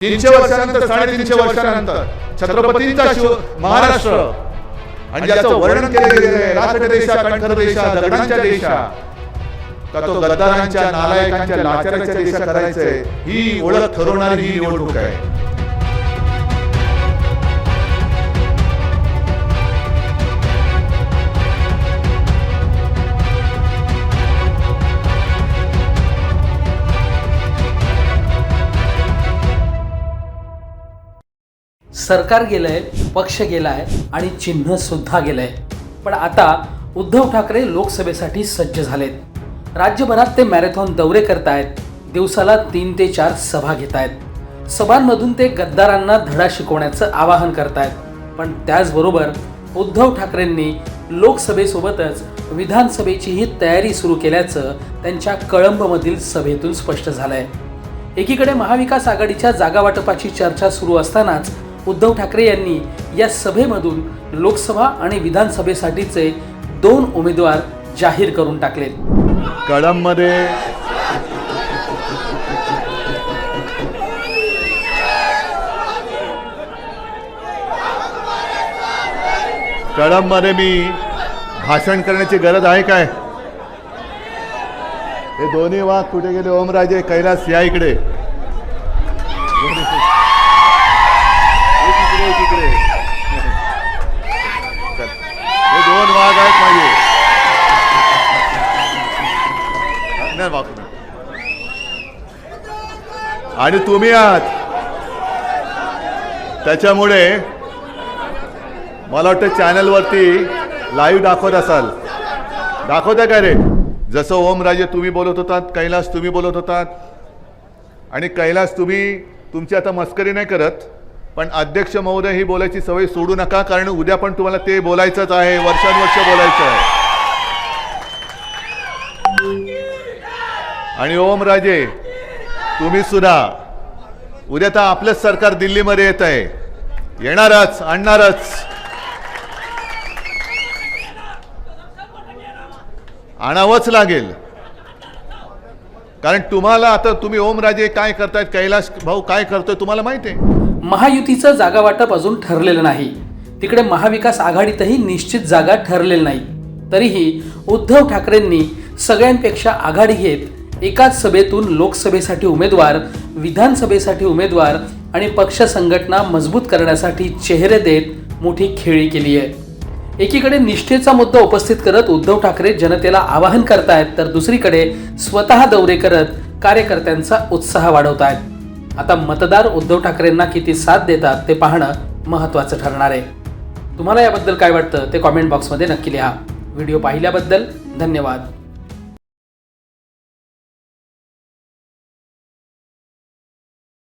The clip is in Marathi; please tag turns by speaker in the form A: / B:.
A: तीनशे वर्षानंतर साडेतीनशे वर्षानंतर छत्रपतींचा शिव महाराष्ट्र. आणि ज्याचं वर्णन केलं गेलेलं आहे रात्र देशा देशा दगडांच्या देशा. का तो गद्दारांच्या नालायकांच्या लाचाराच्या देशा करायचंय ही ओळख ठरवणारी ही निवडणूक आहे.
B: सरकार गेलंय पक्ष गेलाय आणि चिन्हसुद्धा गेलं गेलंय. पण आता उद्धव ठाकरे लोकसभेसाठी सज्ज झालेत. राज्यभरात ते मॅरेथॉन दौरे करतायत. दिवसाला तीन ते चार सभा घेत आहेत सभांमधून ते गद्दारांना धडा शिकवण्याचं आवाहन करतायत. पण त्याचबरोबर उद्धव ठाकरेंनी लोकसभेसोबतच विधानसभेचीही तयारी सुरू केल्याचं त्यांच्या कळंबमधील सभेतून स्पष्ट झालंय. एकीकडे महाविकास आघाडीच्या जागावाटपाची चर्चा सुरू असतानाच उद्धव ठाकरे यांनी या सभेमधून लोकसभा आणि विधानसभेसाठीचे दोन उमेदवार जाहीर करून टाकले.
A: कळंबमध्ये कळंबमध्ये मी भाषण करण्याची गरज आहे काय? हे दोन्ही वाघ कुठे गेले? ओमराजे कैलास या इकडे, नाही वाघ आणि तुम्ही आहात. त्याच्यामुळे मला वाटतं चॅनलवरती लाईव्ह दाखवत असाल. दाखवता का रे? जसं ओमराजे तुम्ही बोलत होतात कैलास तुम्ही बोलत होतात. आणि कैलास तुम्ही तुमची आता मस्करी नाही करत पण अध्यक्ष महोदय ही बोलायची सवय सोडू नका कारण उद्या पण तुम्हाला ते बोलायचंच आहे वर्षानुवर्ष बोलायचं आहे. आणि ओमराजे तुम्ही सुद्धा. उद्या तर आपलंच सरकार दिल्लीमध्ये येत आहे. येणारच आणणारच. आणावंच लागेल. कारण तुम्हाला आता तुम्ही ओमराजे काय करतायत कैलास भाऊ काय करतोय तुम्हाला माहिती आहे?
B: महायुतीचं जागा वाटप अजून ठरलेलं नाही. तिकडे महाविकास आघाडीतही निश्चित जागा ठरलेली नाही. तरीही उद्धव ठाकरेंनी सगळ्यांपेक्षा आघाडी घेत एकाच सभेतून लोकसभेसाठी उमेदवार विधानसभेसाठी उमेदवार आणि पक्ष संघटना मजबूत करण्यासाठी चेहरे देत मोठी खेळी केली आहे. एकीकडे निष्ठेचा मुद्दा उपस्थित करत उद्धव ठाकरे जनतेला आवाहन करतायत तर दुसरीकडे स्वतः दौरे करत कार्यकर्त्यांचा उत्साह वाढवत आहेत आता मतदार उद्धव ठाकरेंना किती साथ देतात ते पाहणं महत्त्वाचं ठरणार आहे. तुम्हाला याबद्दल काय वाटतं ते कॉमेंट बॉक्समध्ये नक्की लिहा. व्हिडिओ पाहिल्याबद्दल धन्यवाद.